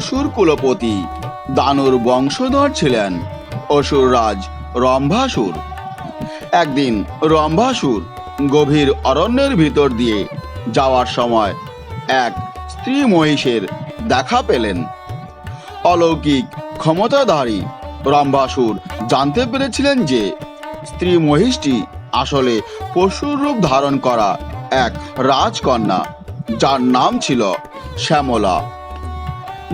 অসুর কুলপতি। দানুর বংশধর ছিলেন। অসুররাজ রম্ভাসুর। একদিন রম্ভাসুর গভীর অরণ্যের ভিতর দিয়ে যাওয়ার সময় এক স্ত্রী মহিষের দেখা পেলেন। অলৌকিক ক্ষমতাধারী রম্ভাসুর জানতে পেরেছিলেন যে স্ত্রী মহিষটি আসলে পশুর রূপ ধারণ করা এক রাজকন্যা, যার নাম ছিল শ্যামলা।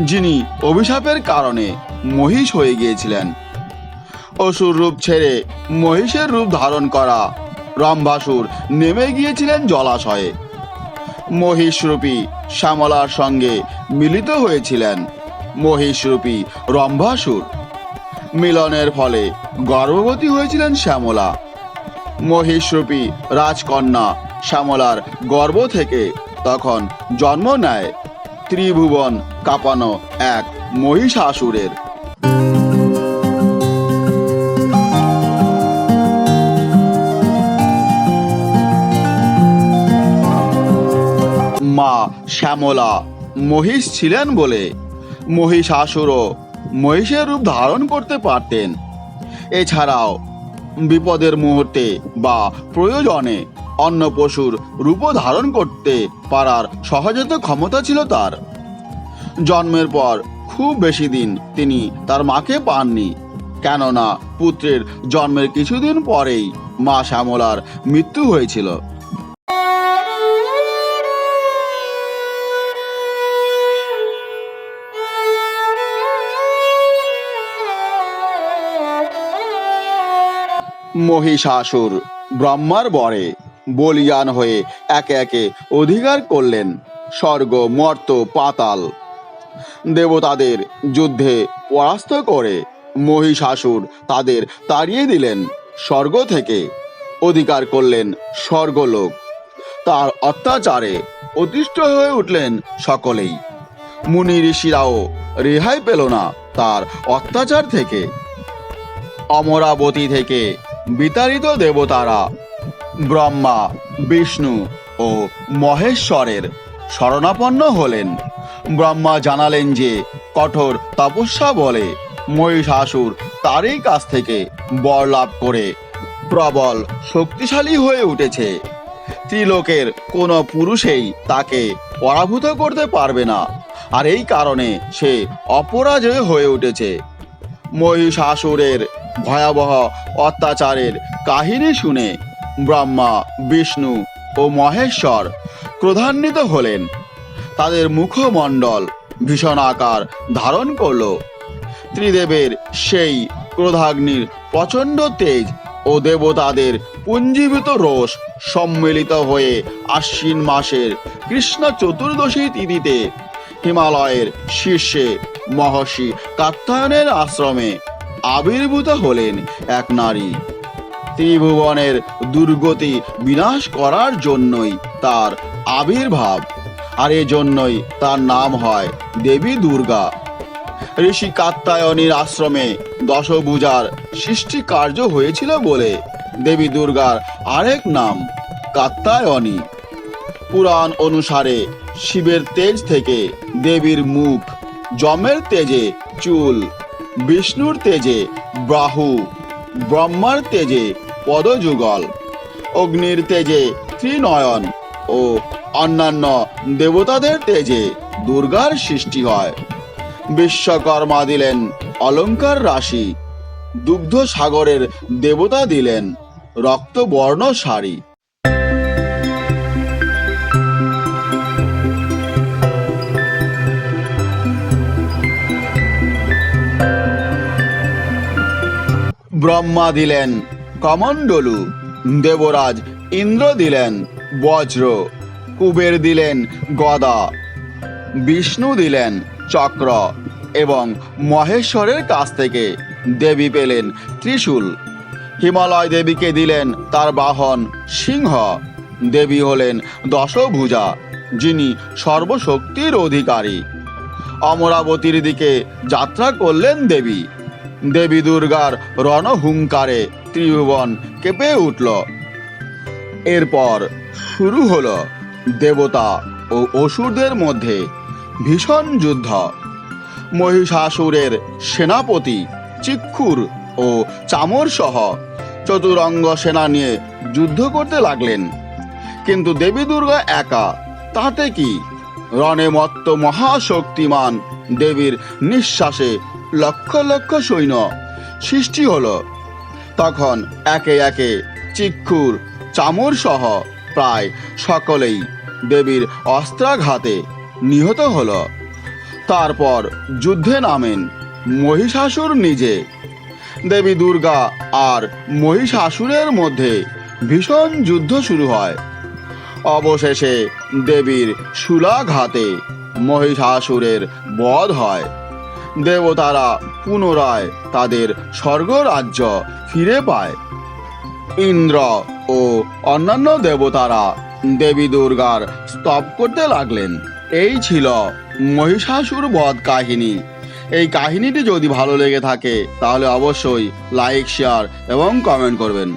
যিনি অভিশাপের কারণে মহিষ হয়ে গিয়েছিলেন। অসুর রূপ ছেড়ে মহিষের রূপ ধারণ করা রম্ভাসুর নেমে গিয়েছিলেন জলাশয়ে। মহিষরূপী শ্যামলার সঙ্গে মিলিত হয়েছিলেন মহিষরূপী রম্ভাসুর। মিলনের ফলে গর্ভবতী হয়েছিলেন শ্যামলা। মহিষরূপী রাজকন্যা শ্যামলার গর্ভ থেকে তখন জন্ম নেয়। ত্রিভুবন কাঁপানো এক মহিষাসুরের। মা শ্যামলা মহিষ ছিলেন বলে মহিষাসুরও মহিষের রূপ ধারণ করতে পারতেন। এছাড়াও বিপদের মুহূর্তে বা প্রয়োজনে অন্য পশুর রূপ ধারণ করতে পারার সহজাত ক্ষমতা ছিল তার। জন্মের পর খুব বেশি দিন তিনি তার মাকে পাননি। কেননা পুত্রের জন্মের কিছুদিন পরেই মা শ্যামলার মৃত্যু হয়েছিল। মহিষাসুর ব্রহ্মার বরে। বলিয়ান হয়ে একে একে অধিকার করলেন। স্বর্গ, মর্ত, পাতাল। দেবতাদের যুদ্ধে পরাস্ত করে মহিষাসুর তাদের তাড়িয়ে দিলেন। স্বর্গ থেকে অধিকার করলেন স্বর্গলোক। তার অত্যাচারে অতিষ্ঠ হয়ে উঠলেন সকলেই। মুনি ঋষিরাও রেহাই পেল না তার অত্যাচার থেকে। অমরাবতী থেকে বিতাড়িত দেবতারা ব্রহ্মা, বিষ্ণু ও মহেশ্বরের শরণাপন্ন হলেন। ব্রহ্মা জানালেন যে, কঠোর তপস্যা বলে মহিষাসুর তারই কাছ থেকে বর লাভ করে প্রবল শক্তিশালী হয়ে উঠেছে। ত্রিলোকের কোনো পুরুষেই তাকে পরাভূত করতে পারবে না, আর এই কারণে সে অপরাজয় হয়ে উঠেছে। মহিষাসুরের ভয়াবহ অত্যাচারের কাহিনী শুনে ব্রহ্মা, বিষ্ণু ও মহেশ্বর ক্রোধান্বিত হলেন। তাদের মুখমণ্ডল ভীষণ আকার ধারণ করল। ত্রিদেবের সেই ক্রোধাগ্নির প্রচণ্ড তেজ ও দেবতাদের পুঞ্জীবিত রোষ সম্মিলিত হয়ে আশ্বিন মাসের কৃষ্ণ চতুর্দশী তিথিতে হিমালয়ের শীর্ষে মহর্ষি কাত্যায়নের আশ্রমে আবির্ভূত হলেন এক নারী। ত্রিভুবনের দুর্গতি বিনাশ করার জন্যই তার আবির্ভাব। আর এজন্যই তার নাম হয় দেবী দুর্গা। ঋষি কাত্যায়নীর আশ্রমে দশভূজার সৃষ্টি কার্য হয়েছিল বলে দেবী দুর্গার আরেক নাম কাত্যায়নী। পুরাণ অনুসারে শিবের তেজ থেকে দেবীর মুখ, যমের তেজে চুল, বিষ্ণুর তেজে বাহু, ব্রহ্মার তেজে পদযুগল। অগ্নির তেজে ত্রিনয়ন ও অন্যান্য দেবতাদের তেজে দুর্গার সৃষ্টি হয়। বিশ্বকর্মা দিলেন অলংকার রাশি, দুগ্ধ সাগরের দেবতা দিলেন রক্তবর্ণ শাড়ি ব্রহ্মা দিলেন কমণ্ডলু। দেবরাজ ইন্দ্র দিলেন, বজ্র। কুবের দিলেন গদা। বিষ্ণু দিলেন চক্র। এবং মহেশ্বরের কাছ থেকে দেবী পেলেন ত্রিশূল। হিমালয় দেবীকে দিলেন তার বাহন সিংহ। দেবী হলেন দশভুজা, যিনি সর্বশক্তির অধিকারী। অমরাবতীর দিকে যাত্রা করলেন দেবী। দেবী দুর্গার রণহুঙ্কারে ত্রিভুবন কেঁপে উঠল। এরপর শুরু হলো দেবতা ও অসুরদের মধ্যে ভীষণ যুদ্ধ। মহিষাসুরের সেনাপতি চিক্ষুর ও চামর সহ চতুরঙ্গ সেনা নিয়ে যুদ্ধ করতে লাগলেন। কিন্তু দেবী দুর্গা একা, তাতে কি? রণে মত্ত মহাশক্তিমান দেবীর নিঃশ্বাসে লক্ষ লক্ষ সৈন্য সৃষ্টি হলো। তখন একে একে চিক্ষুর চামর সহ প্রায় সকলেই দেবীর অস্ত্রাঘাতে নিহত হল। তারপর যুদ্ধে নামেন মহিষাসুর নিজে। দেবী দুর্গা আর মহিষাসুরের মধ্যে ভীষণ যুদ্ধ শুরু হয়। অবশেষে দেবীর সুলাঘাতে মহিষাসুরের বধ হয়। দেবতারা পুনরায় তাদের স্বর্গরাজ্য ফিরে পায়। ইন্দ্র ও অন্যান্য দেবতারা দেবী দুর্গার স্তব করতে লাগলেন। এই ছিল মহিষাসুর বধ কাহিনী। এই কাহিনীটি যদি ভালো লেগে থাকে, তাহলে অবশ্যই লাইক শেয়ার এবং কমেন্ট করবেন।